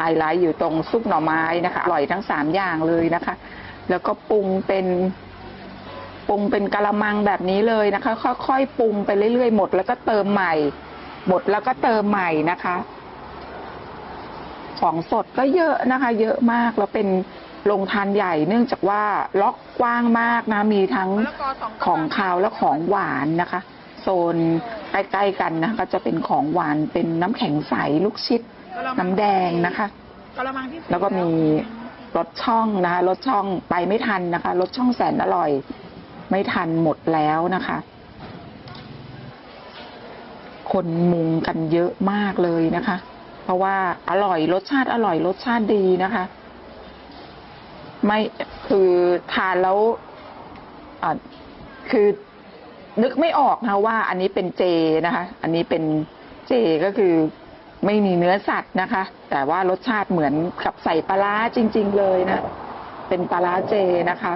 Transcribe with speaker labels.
Speaker 1: ไฮไลท์อยู่ตรงซุปหน่อไม้นะคะอร่อยทั้งสามอย่างเลยนะคะ แล้วก็ปรุงเป็นปรุงเป็นกะละมังแบบนี้เลยนะคะ ค่อยๆปรุงไปเรื่อยๆหมด แล้วก็เติมใหม่ หมดแล้วก็เติมใหม่นะคะ ของสดก็เยอะนะคะ เยอะมากแล้วเป็นโรงทานใหญ่เนื่องจากว่าล็อกกว้างมากนะมีทั้งของคาวและของหวานนะคะ โซน ใกล้ๆกันนะก็จะเป็นของหวานเป็นน้ำแข็งใสลูกชิดน้ำแดงนะคะ
Speaker 2: กะละมังที่สี่
Speaker 1: แล้วก็มีรถช่องนะคะรถช่องไปไม่ทันนะคะรถช่องแสนอร่อย ไม่ทันหมดแล้วนะคะ คนมุงกันเยอะมากเลยนะคะ เพราะว่าอร่อยรสชาติอร่อยรสชาติดีนะคะ ไม่คือทานแล้วอะคือ นึกไม่ออกนะว่าอันนี้เป็นเจนะคะ อันนี้เป็นเจก็คือไม่มีเนื้อสัตว์นะคะ แต่ว่ารสชาติเหมือนกับใส่ปลาร้าจริง ๆ เลยนะ เป็นปลาร้าเจนะคะ